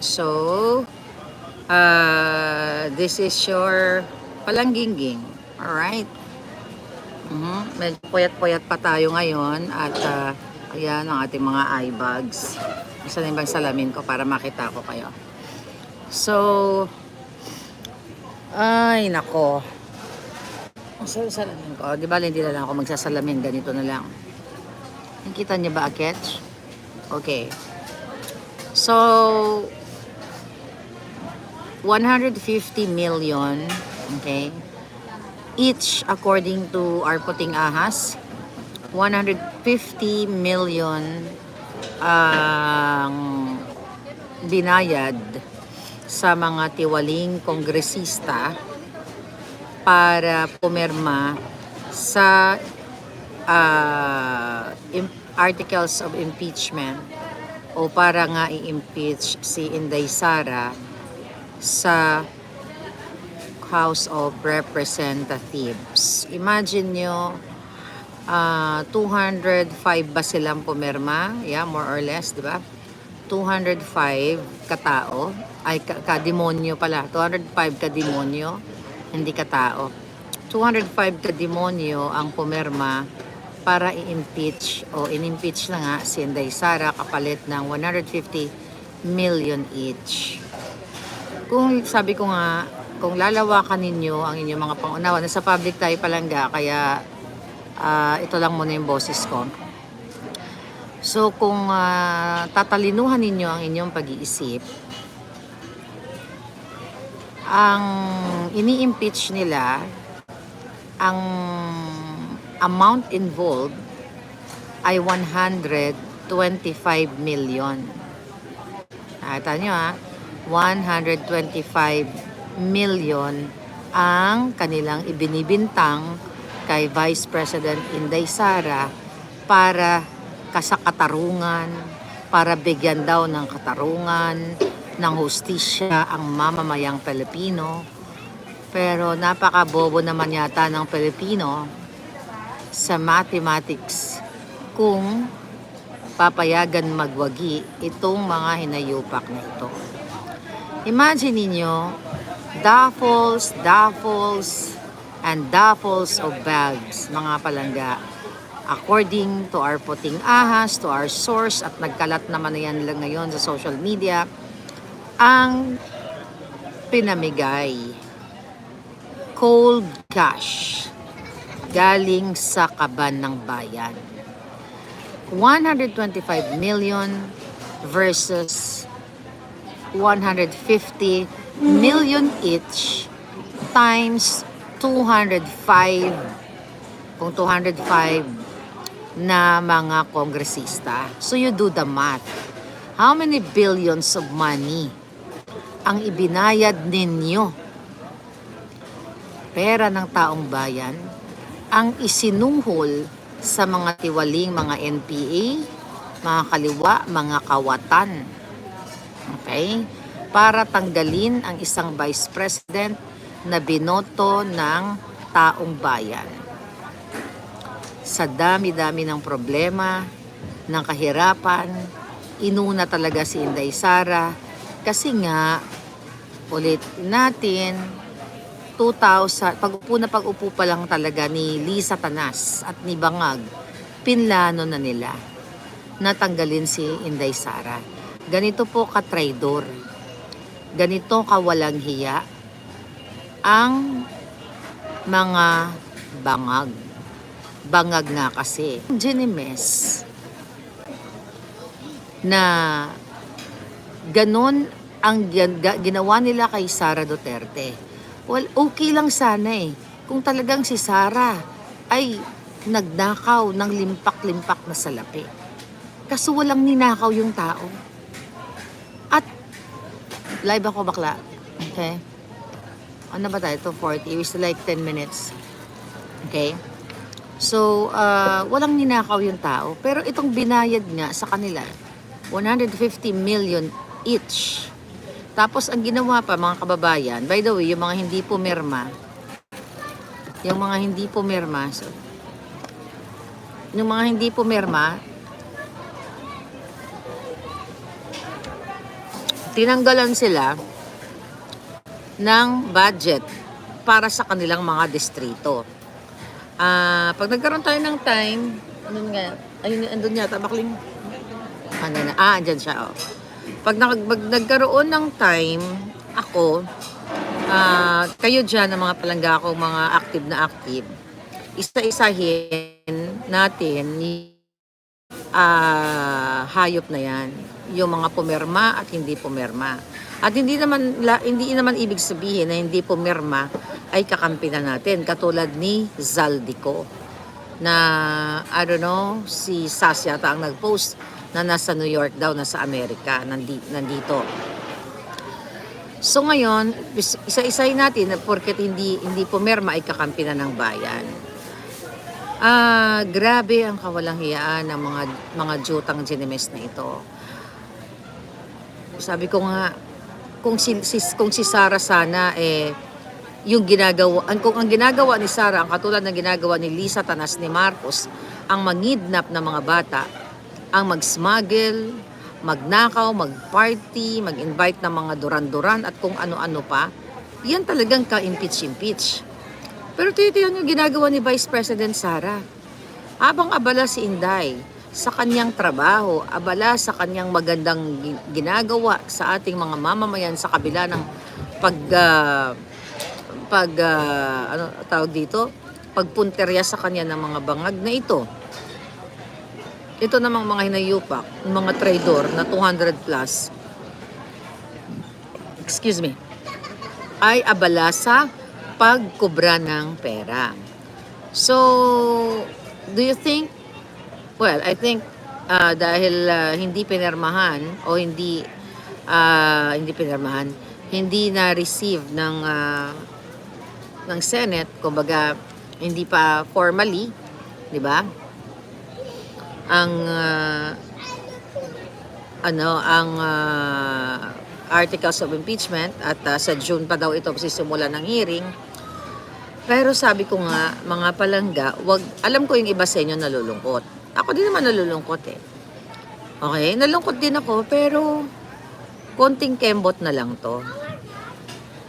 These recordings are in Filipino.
so, uh, this is your palangginging. Alright? Mhm. Medyo puyat-puyat pa tayo ngayon at uh, ayan ang ating mga eye bags. Isa na yung salamin ko para makita ko kayo. So, ay nako. Sa salamin ko. Di ba hindi na lang ako magsasalamin. Ganito na lang. Nakita niyo ba, Aketch? Okay. So, 150 million, okay? Each, according to our puting ahas, 150 million ang binayad sa mga tiwaling kongresista para pumirma sa im- articles of impeachment o para nga i-impeach si Inday Sara sa House of Representatives. Imagine nyo, ah, 205 ba silang pumirma? Yeah, more or less, di ba? 205 katao, ay ka- kademonyo pala, 205 kademonyo, hindi katao. 205 kademonyo ang pumirma para i-impeach o in-impeach na nga si Inday Sara kapalit ng 150 million each. Kung sabi ko nga, kung lalawakan ninyo ang inyong mga pangunawa, nasa public tayo palangga, kaya ah, ito lang muna yung boses ko. So kung ah, tatalinuhan ninyo ang inyong pag-iisip, ang ini-impeach nila, ang amount involved ay 125 million. Nakita nyo ha? 125 million ang kanilang ibinibintang kay Vice President Inday Sara para kasakatarungan, para bigyan daw ng katarungan, ng hustisya ang mamamayang Pilipino. Pero napakabobo naman yata ng Pilipino sa mathematics kung papayagan magwagi itong mga hinayupak na ito. Imagine ninyo, duffels, duffels, and duffels of bags, mga palangga. According to our puting ahas, to our source, at nagkalat naman na yan lang ngayon sa social media, ang pinamigay cold cash galing sa kaban ng bayan. 125 million versus 150 million each times 205 kung 205 na mga kongresista. So you do the math. How many billions of money ang ibinayad ninyo pera ng taong bayan ang isinuhol sa mga tiwaling mga NPA, mga kaliwa, mga kawatan. Okay? Para tanggalin ang isang vice president na binoto ng taong bayan. Sa dami-dami ng problema, ng kahirapan, inuna talaga si Inday Sara kasi nga, ulit natin, 2000, pag-upo na pag-upo pa lang talaga ni Lisa Tanas at ni Bangag, pinlano na nila natanggalin si Inday Sara. Ganito po ka-traidor. Ganito kawalang hiya ang mga bangag. Bangag nga kasi. Genimes na ganon ang ginawa nila kay Sara Duterte. Well, okay lang sana eh. Kung talagang si Sara ay nagnakaw ng limpak-limpak na salapi. Kaso walang ninakaw yung tao. At, live ako bakla. Okay? Ano ba tayo? 240. We still like 10 minutes. Okay? So, uh, walang ninakaw yung tao. Pero itong binayad nga sa kanila, 150 million each. Tapos ang ginawa pa mga kababayan, by the way, yung mga hindi pumirma, yung mga hindi pumirma, so, yung mga hindi pumirma, tinanggalan sila ng budget para sa kanilang mga distrito. Ah, pag nagkaroon tayo ng time, ano nga, ayun, andun yata, bakling, ano na, ah, andyan siya, oh. Pag, nag, pag nagkaroon ng time, ako, ah, kayo dyan, ang mga palangga ko, mga active na active, isa-isahin natin ah hayop na yan. Yung mga pumirma at hindi pumirma. At hindi naman la, hindi naman ibig sabihin na hindi pumirma ay kakampi na natin katulad ni Zaldico na I don't know si Sas yata ang nag-post na nasa New York daw nasa Amerika nandi, nandito. So ngayon, is- isa-isahin natin na porket hindi hindi pumirma ay kakampi na ng bayan. Ah, grabe ang kawalang hiyaan ng mga mga jutang ginemes na ito. Sabi ko nga kung si, si kung si Sara sana eh yung ginagawa ang kung ang ginagawa ni Sara ang katulad ng ginagawa ni Lisa Tanas ni Marcos ang mangidnap ng mga bata, ang mag-smuggle, magnakaw, mag-party, mag-invite ng mga duran-duran at kung ano-ano pa, yan talagang ka-impeach-impeach. Pero titiyan yung ginagawa ni Vice President Sara. Habang abala si Inday sa kanyang trabaho, abala sa kanyang magandang gi- ginagawa sa ating mga mamamayan sa kabila ng pag ah, pag ah, ano tawag dito, pagpunterya sa kanya ng mga bangag na ito. Ito namang mga hinayupak, mga traidor na 200 plus. Excuse me. Ay abala sa pagkubra ng pera. So, do you think, well, I think ah, dahil ah, hindi pinirmahan o hindi ah, hindi pinirmahan, hindi na-receive ng ah, ng Senate, kumbaga hindi pa formally, 'di ba? Ang ah, ano, ang ah, articles of impeachment at ah, sa June pa daw ito sisimula ng hearing. Pero sabi ko nga, mga palangga, wag, alam ko yung iba sa inyo nalulungkot. Ako din naman nalulungkot eh. Okay, nalungkot din ako, pero konting kembot na lang to.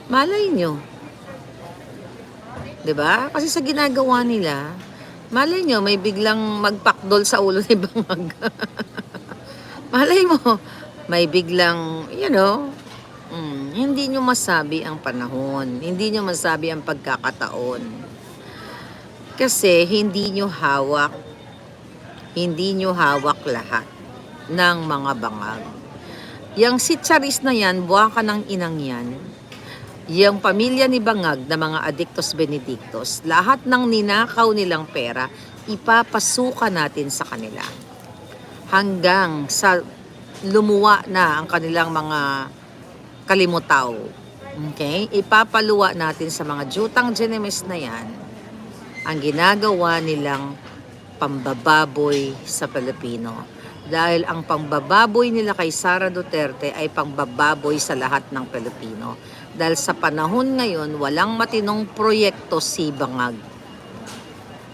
Malay nyo. 'Di ba? Kasi sa ginagawa nila, malay nyo, may biglang magpakdol sa ulo ni Bangag. malay mo, may biglang, you know, mm, hindi nyo masabi ang panahon. Hindi nyo masabi ang pagkakataon. Kasi hindi nyo hawak, hindi nyo hawak lahat ng mga bangag. Yang si Charis na yan, buha ka ng inang yan, yung pamilya ni Bangag na mga adictos benedictos, lahat ng ninakaw nilang pera, ipapasukan natin sa kanila. Hanggang sa lumuwa na ang kanilang mga kalimutaw. Okay? Ipapaluwa natin sa mga jutang genemes na yan ang ginagawa nilang pambababoy sa Pilipino. Dahil ang pambababoy nila kay Sara Duterte ay pambababoy sa lahat ng Pilipino. Dahil sa panahon ngayon, walang matinong proyekto si Bangag.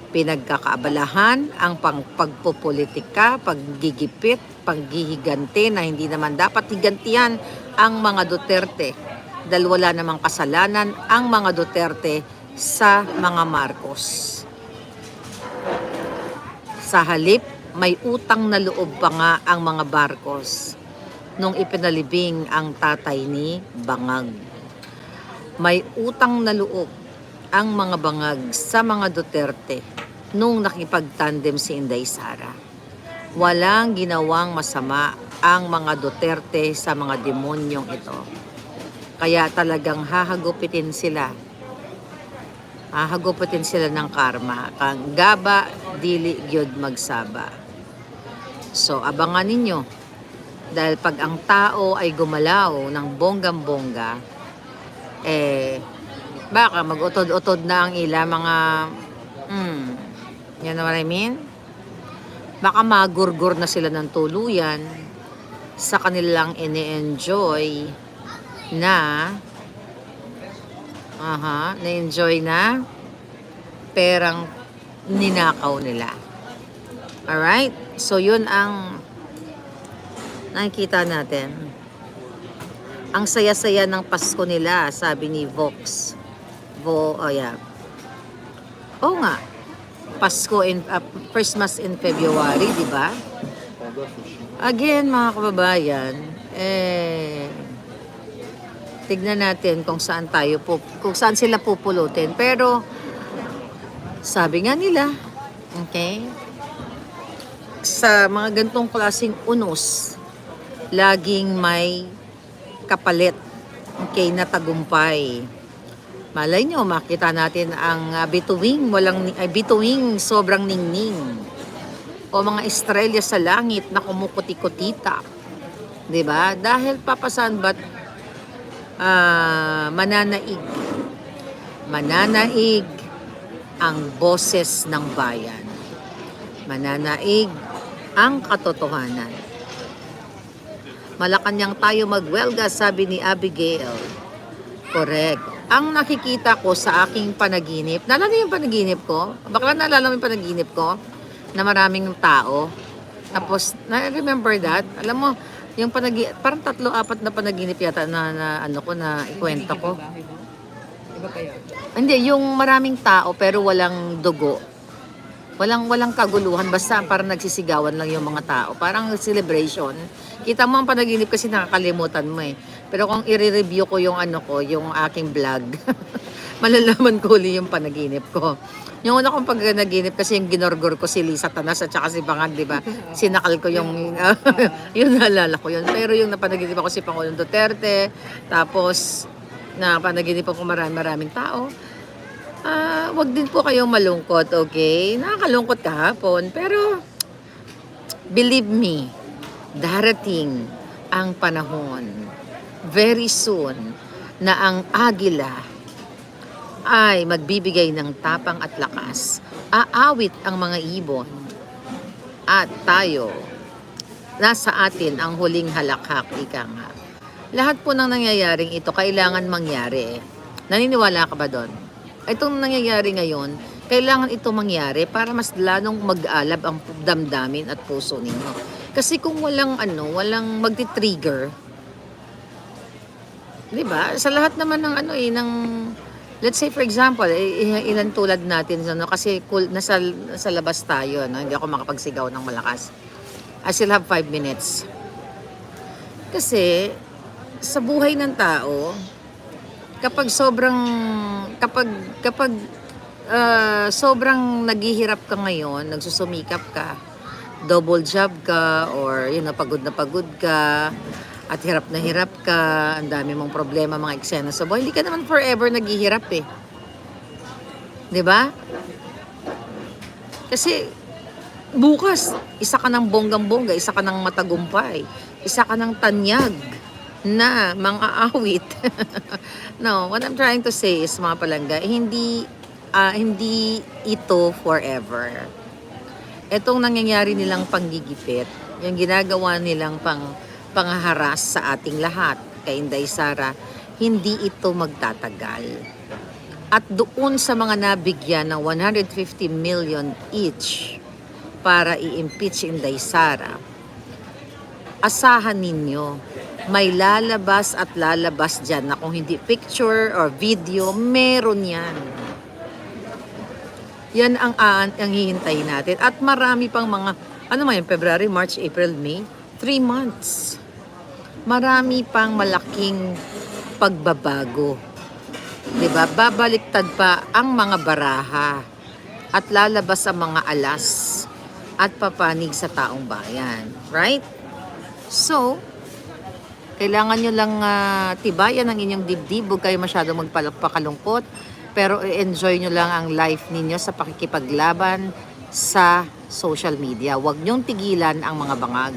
Pinagkakaabalahan ang pang pagpopolitika, paggigipit, paggihiganti na hindi naman dapat higantihan ang mga Duterte. Dahil wala namang kasalanan ang mga Duterte sa mga Marcos. Sa halip, may utang na loob pa nga ang mga Marcos nung ipinalibing ang tatay ni Bangag. May utang na loob ang mga bangag sa mga Duterte nung nakipagtandem si Inday Sara. Walang ginawang masama ang mga Duterte sa mga demonyong ito. Kaya talagang hahagupitin sila. Hahagupitin sila ng karma. Kang gaba, dili gyud magsaba. So, abangan ninyo. Dahil pag ang tao ay gumalaw ng bonggam-bongga, eh, baka mag-utod-utod na ang ila mga, hmm, you know what I mean? Baka magurgur na sila ng tuluyan sa kanilang ini-enjoy na, aha, na-enjoy na perang ninakaw nila. Alright? So, yun ang nakikita natin. Ang saya-saya ng Pasko nila, sabi ni Vox. Vo, oh yeah. Oo nga. Pasko in uh, Christmas in February, di ba? Again, mga kababayan, eh tignan natin kung saan tayo po, kung saan sila pupulutin. Pero sabi nga nila, okay? Sa mga gantong klaseng unos, laging may kapalit, okay, na tagumpay. Malay nyo, makita natin ang ah, bituing, walang, ay, bituing sobrang ningning. O mga estrella sa langit na kumukuti-kutita. ba? Dahil papasan ba't ah, mananaig. Mananaig ang boses ng bayan. Mananaig ang katotohanan. Malakanyang tayo magwelga, sabi ni Abigail. Correct. Ang nakikita ko sa aking panaginip, naalala niyo yung panaginip ko? Bakla naalala mo yung panaginip ko? Na maraming tao. Tapos, na-remember that? Alam mo, yung panagi parang tatlo, apat na panaginip yata na, na ano ko, na ikwento ko. Iba pa yun. Hindi, yung maraming tao pero walang dugo. Walang walang kaguluhan basta parang nagsisigawan lang yung mga tao. Parang celebration. Kita mo ang panaginip kasi nakakalimutan mo eh. Pero kung i-review ko yung ano ko, yung aking vlog, malalaman ko uli yung panaginip ko. Yung una kong pagnaginip kasi yung ginorgor ko si Lisa Tanas at saka si Bangag, di ba? Sinakal ko yung, yun naalala ko yun. Pero yung napanaginip ako si Pangulong Duterte, tapos na panaginip ako marami maraming tao. Ah, wag din po kayong malungkot, okay? Nakakalungkot kahapon, pero believe me, darating ang panahon very soon na ang agila ay magbibigay ng tapang at lakas. Aawit ang mga ibon at tayo nasa atin ang huling halakhak, ika nga. Lahat po ng nangyayaring ito kailangan mangyari. Naniniwala ka ba doon? Itong nangyayari ngayon, kailangan ito mangyari para mas lalong mag-alab ang damdamin at puso ninyo. Kasi kung walang ano, walang magti-trigger, 'di ba? Sa lahat naman ng ano eh ng let's say for example, eh, i- ilan tulad natin ano kasi cool, nasa nasa labas tayo, no? Hindi ako makapagsigaw ng malakas. I still have five minutes. Kasi sa buhay ng tao, kapag sobrang kapag kapag ah, sobrang naghihirap ka ngayon, nagsusumikap ka, double job ka or yun na pagod na pagod ka at hirap na hirap ka, ang dami mong problema, mga eksena sa buhay, hindi ka naman forever naghihirap eh. 'Di ba? Kasi bukas, isa ka ng bonggang-bongga, isa ka ng matagumpay, isa ka ng tanyag na mga awit. no, what I'm trying to say is mga palangga, hindi ah, hindi ito forever. Etong nangyayari nilang panggigipit, yung ginagawa nilang pang panghaharas sa ating lahat kay Inday Sara, hindi ito magtatagal. At doon sa mga nabigyan ng 150 million each para i-impeach Inday Sara, asahan ninyo, may lalabas at lalabas dyan na kung hindi picture or video, meron yan. Yan ang, ang, ang hihintay natin. At marami pang mga, ano man yun, February, March, April, May, three months. Marami pang malaking pagbabago. ba? Babaliktad pa ang mga baraha at lalabas ang mga alas at papanig sa taong bayan. Right? So, kailangan nyo lang ah, tibayan ang inyong dibdib. Huwag kayo masyadong magpakalungkot. Pero enjoy nyo lang ang life ninyo sa pakikipaglaban sa social media. Huwag nyong tigilan ang mga bangag.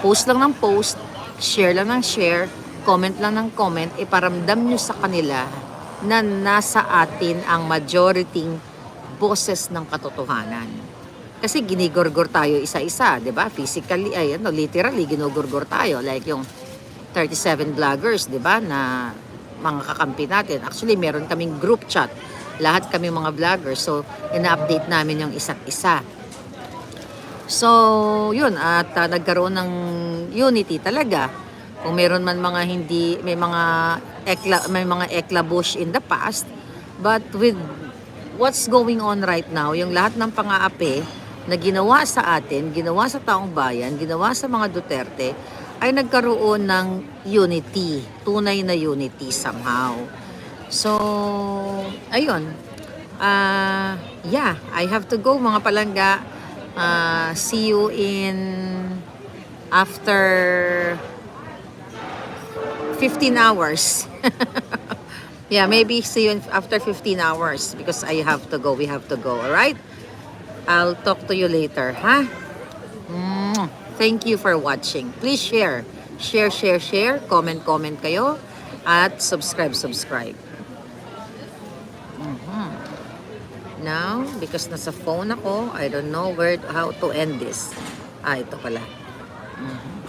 Post lang ng post, share lang ng share, comment lang ng comment, iparamdam nyo sa kanila na nasa atin ang majority boses ng katotohanan. Kasi ginigorgor tayo isa-isa, 'di ba? Physically ay ano, literally ginugurgor tayo like yung 37 vloggers, 'di ba, na mga kakampi natin. Actually, meron kaming group chat. Lahat kami mga vloggers. So, ina-update namin yung isa't isa. So, yun. At ah, nagkaroon ng unity talaga. Kung meron man mga hindi, may mga ekla, may mga eklabush in the past, but with what's going on right now, yung lahat ng pang-aapi na ginawa sa atin, ginawa sa taong bayan, ginawa sa mga Duterte, ay nagkaroon ng unity, tunay na unity somehow. So, ayun. Ah, yeah, I have to go mga palangga. Ah, see you in after 15 hours. yeah, maybe see you after 15 hours because I have to go. We have to go, all right? I'll talk to you later, ha? Mwah. Thank you for watching. Please share. Share, share, share. Comment, comment kayo. At subscribe, subscribe. Mhm. Now, because nasa phone ako, I don't know where how to end this. Ah, ito pala. Mhm.